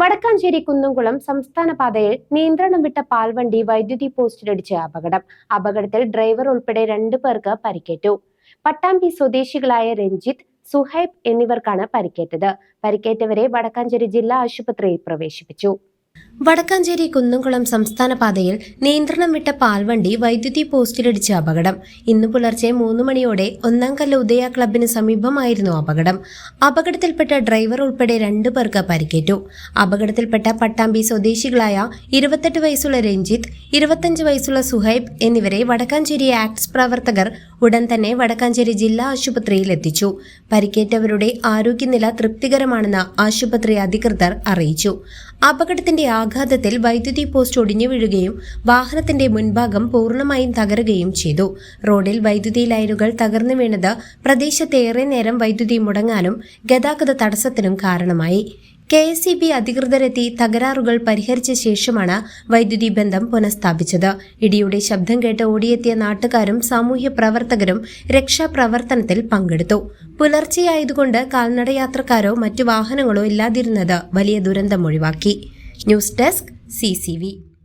വടക്കാഞ്ചേരി കുന്നംകുളം സംസ്ഥാന പാതയിൽ നിയന്ത്രണം വിട്ട പാൽവണ്ടി വൈദ്യുതി പോസ്റ്റിലിടിച്ച് അപകടം. അപകടത്തിൽ ഡ്രൈവർ ഉൾപ്പെടെ രണ്ടു പേർക്ക് പരിക്കേറ്റു. പട്ടാമ്പി സ്വദേശികളായ രഞ്ജിത്ത് സുഹൈബ് എന്നിവർക്കാണ് പരിക്കേറ്റത്. പരിക്കേറ്റവരെ വടക്കാഞ്ചേരി ജില്ലാ ആശുപത്രിയിൽ പ്രവേശിപ്പിച്ചു. വടക്കാഞ്ചേരി കുന്നംകുളം സംസ്ഥാന പാതയിൽ നിയന്ത്രണം വിട്ട പാൽവണ്ടി വൈദ്യുതി പോസ്റ്റിലിടിച്ച് അപകടം. ഇന്ന് പുലർച്ചെ മൂന്ന് മണിയോടെ ഒന്നാം കല്ല് ഉദയ ക്ലബിന് സമീപമായിരുന്നു അപകടം. അപകടത്തിൽപ്പെട്ട ഡ്രൈവർ ഉൾപ്പെടെ രണ്ടു പേർക്ക് പരിക്കേറ്റു. അപകടത്തിൽപ്പെട്ട പട്ടാമ്പി സ്വദേശികളായ ഇരുപത്തെട്ട് വയസ്സുള്ള രഞ്ജിത്ത് ഇരുപത്തഞ്ച് വയസ്സുള്ള സുഹൈബ് എന്നിവരെ വടക്കാഞ്ചേരി ആക്ട്സ് പ്രവർത്തകർ ഉടൻ തന്നെ വടക്കാഞ്ചേരി ജില്ലാ ആശുപത്രിയിൽ എത്തിച്ചു. പരിക്കേറ്റവരുടെ ആരോഗ്യനില തൃപ്തികരമാണെന്ന് ആശുപത്രി അധികൃതർ അറിയിച്ചു. അപകടത്തിന്റെ ആഘാതത്തിൽ വൈദ്യുതി പോസ്റ്റ് ഒടിഞ്ഞു വീഴുകയും വാഹനത്തിന്റെ മുൻഭാഗം പൂർണമായും തകരുകയും ചെയ്തു. റോഡിൽ വൈദ്യുതി ലൈനുകൾ തകർന്നു വീണത് പ്രദേശത്ത് ഏറെ നേരം വൈദ്യുതി മുടങ്ങാനും ഗതാഗത തടസ്സത്തിനും കാരണമായി. കെ എസ് സി ബി അധികൃതരെത്തി തകരാറുകൾ പരിഹരിച്ച ശേഷമാണ് വൈദ്യുതി ബന്ധം പുനഃസ്ഥാപിച്ചത്. ഇടിയുടെ ശബ്ദം കേട്ട് ഓടിയെത്തിയ നാട്ടുകാരും സാമൂഹ്യ പ്രവർത്തകരും രക്ഷാപ്രവർത്തനത്തിൽ പങ്കെടുത്തു. പുലർച്ചെയായതുകൊണ്ട് കാൽനടയാത്രക്കാരോ മറ്റു വാഹനങ്ങളോ ഇല്ലാതിരുന്നത് വലിയ ദുരന്തം ഒഴിവാക്കി. News desk C